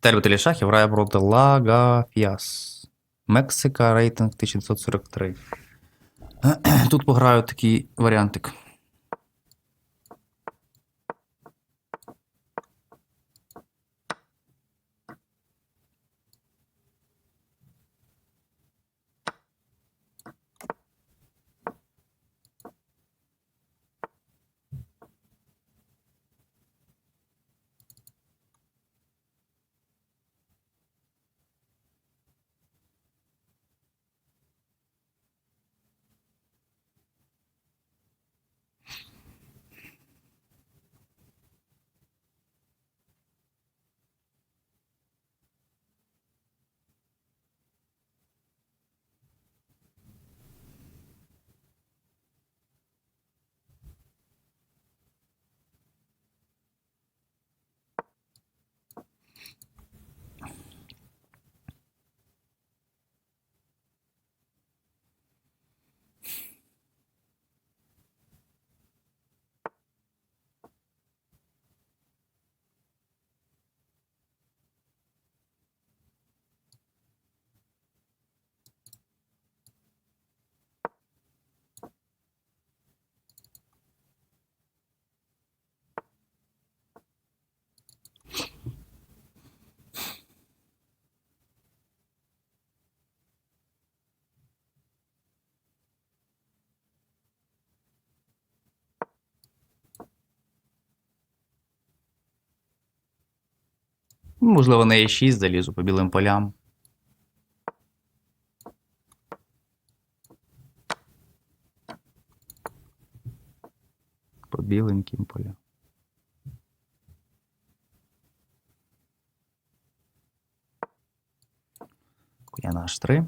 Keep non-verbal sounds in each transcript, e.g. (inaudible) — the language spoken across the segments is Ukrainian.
Тербителі шахів грає проти Лагафіас. Мексика, рейтинг 1943. (clears throat) Тут пограю такий варіантик. Можливо, на Е6 залізу по білим полям. По біленьким полям. Я на H3.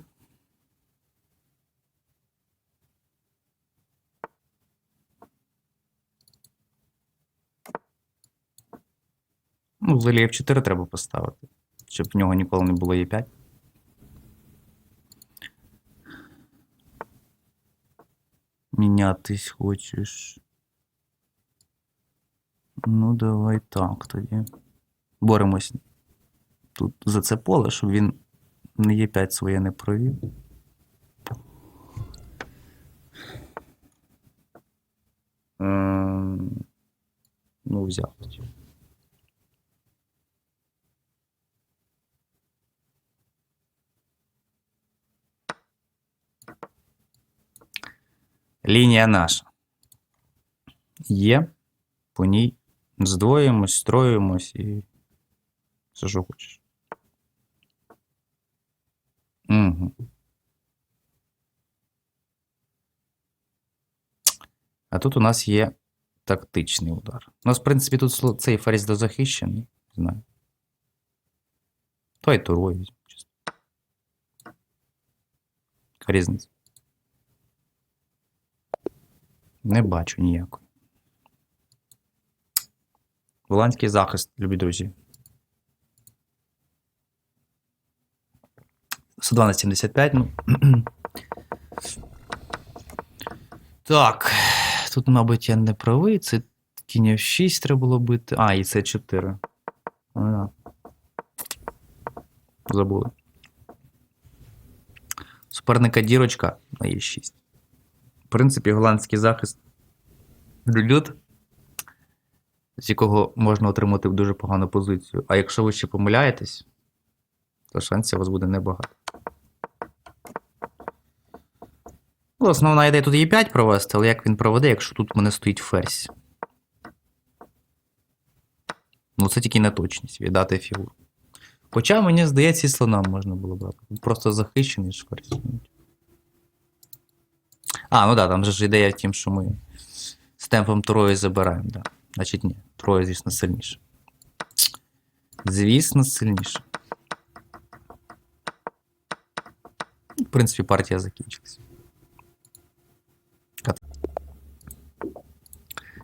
Ну, взагалі F4 треба поставити, щоб в нього ніколи не було Е5. Мінятись хочеш. Ну, давай так тоді. Боремось тут за це поле, щоб він не Е5 своє не провів. Ем, Ну, взяв тоді. Лінія наша. Є. По ній здвоїмось, строїмось і. Все, що хочеш. Угу. А тут у нас є тактичний удар. У нас, в принципі, тут сло- цей ферзь дозахищений. Не знаю. Той турой візьму. чисто. Яка різниця? Не бачу ніякої. Голландський захист, любі друзі. 102 на 75, ну. (clears throat) так. Тут, мабуть, я не правий. Це кінь F6 треба було бити. А, і це 4. А, Забули. Суперника дірочка на Е6. В принципі, голландський захист люд, з якого можна отримати дуже погану позицію. А якщо ви ще помиляєтесь, то шансів у вас буде небагато. Ну, основна ідея тут Е5 провести, але як він проведе, якщо тут в мене стоїть ферзь? Ну, це тільки неточність, віддати фігуру. Хоча, мені здається, і слона можна було брати. Просто захищений ферзь. А, ну да, там же ж ідея в тім, що ми з темпом Трої забираємо, да. Значить, ні, Троє, звісно, сильніше. Звісно, сильніше. В принципі, партія закінчилась. Кат-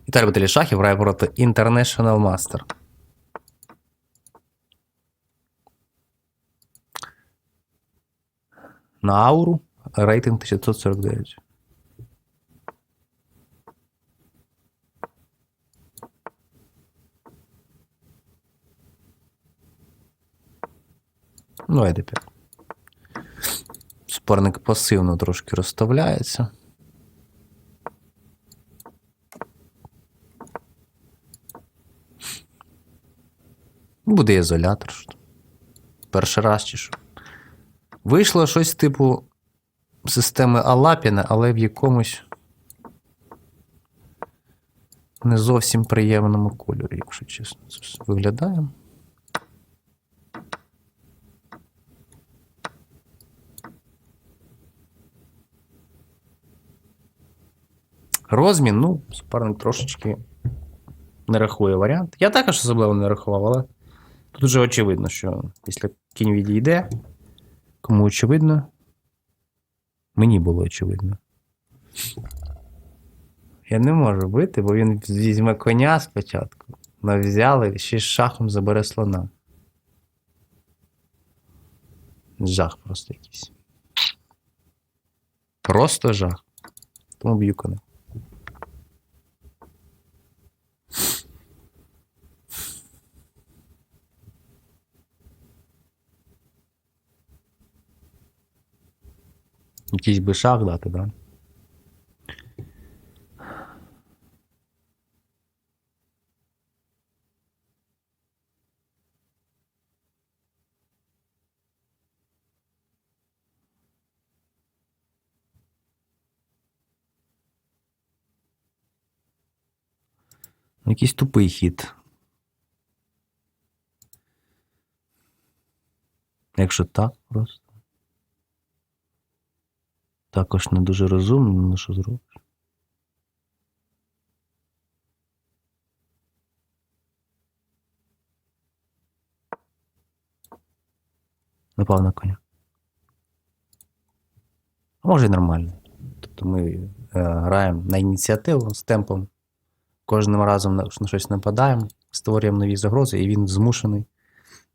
Віталій Баталій Шахів грає проти International Master. На ауру рейтинг 1949. Ну, а d5. Суперник пасивно трошки розставляється. Буде ізолятор. Перший раз чи що. Вийшло щось типу системи Алапіна, але в якомусь не зовсім приємному кольорі, якщо чесно. Це все виглядає. Розмін, ну, суперник трошечки не рахує варіант. Я також особливо не рахував, але тут вже очевидно, що після кінь відійде. Кому очевидно? Мені було очевидно. Я не можу бити, бо він візьме коня спочатку. Ми взяли, ще з шахом забере слона. Жах просто якийсь. Просто жах. Тому б'ю коня. Якийсь би шах дати, да? Якийсь тупий хід. Якщо так просто. Також не дуже розумно, ну що зробиш? Напав на коня. А Може і нормально. Тобто ми е, граємо на ініціативу з темпом. Кожним разом на, на щось нападаємо, створюємо нові загрози, і він змушений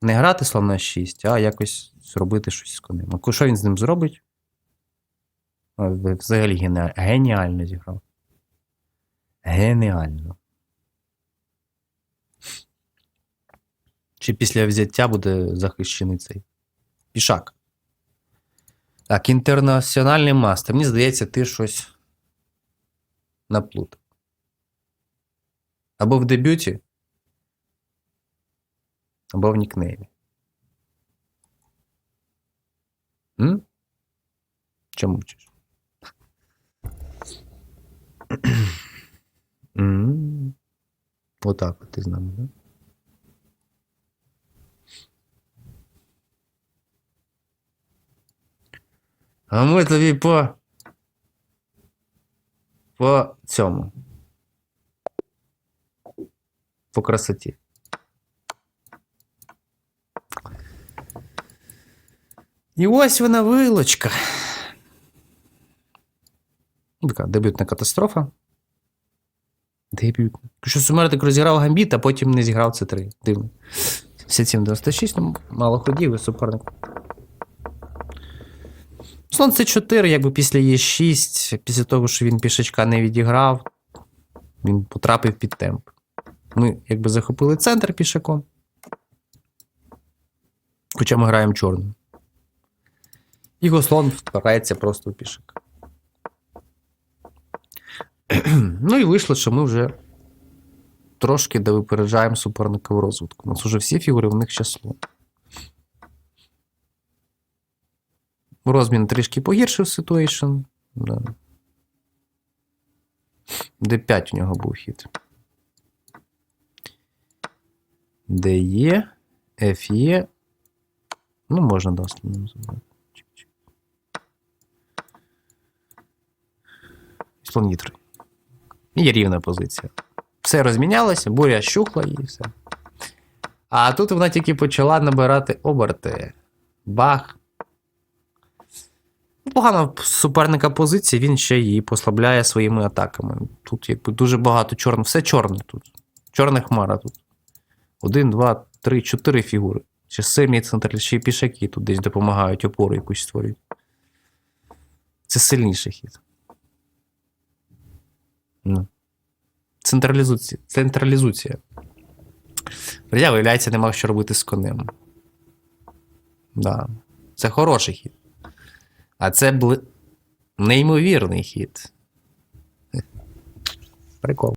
не грати слон 6, а якось зробити щось з конем. А що він з ним зробить? Взагалі гене- геніально зіграв. Геніально. Чи після взяття буде захищений цей пішак? Так, інтернаціональний мастер. Мені здається, ти щось наплутав. Або в дебюті, або в нікнеймі. М? Чому мовчиш? М. Отак от ти з нами, да? А ми тобі по. По цьому. По красоті. І ось вона вилочка. Така дебютна катастрофа. Дебютна. Що Сумертик розіграв гамбіт, а потім не зіграв це 3 Дивно. 57-96, ну, мало ходів і суперник. Слон це 4 якби після Е6, після того, що він пішачка не відіграв, він потрапив під темп. Ми якби захопили центр пішаком. Хоча ми граємо чорним. Його слон впирається просто у пішак. (clears throat) ну і вийшло, що ми вже трошки де випереджаємо суперника в розвитку. У нас вже всі фігури, в них ще слон. Розмін трішки погіршив ситуейшн. Да. D5 у нього був хід. Де є, F є. Ну, можна нам забрати. Слон 3. Є рівна позиція. Все розмінялося, буря щухла і все. А тут вона тільки почала набирати оберти. Бах. Погана суперника позиція, він ще її послабляє своїми атаками. Тут якби дуже багато чорних. Все чорне тут. Чорна хмара тут. Один, два, три, чотири фігури. Ще сильні централі, ще й пішаки тут десь допомагають, опору якусь створюють. Це сильніший хід. Ну. Централізуція. Централізуція. Я, виявляється, нема що робити з конем. Да. Це хороший хід. А це бли... неймовірний хід. Прикол.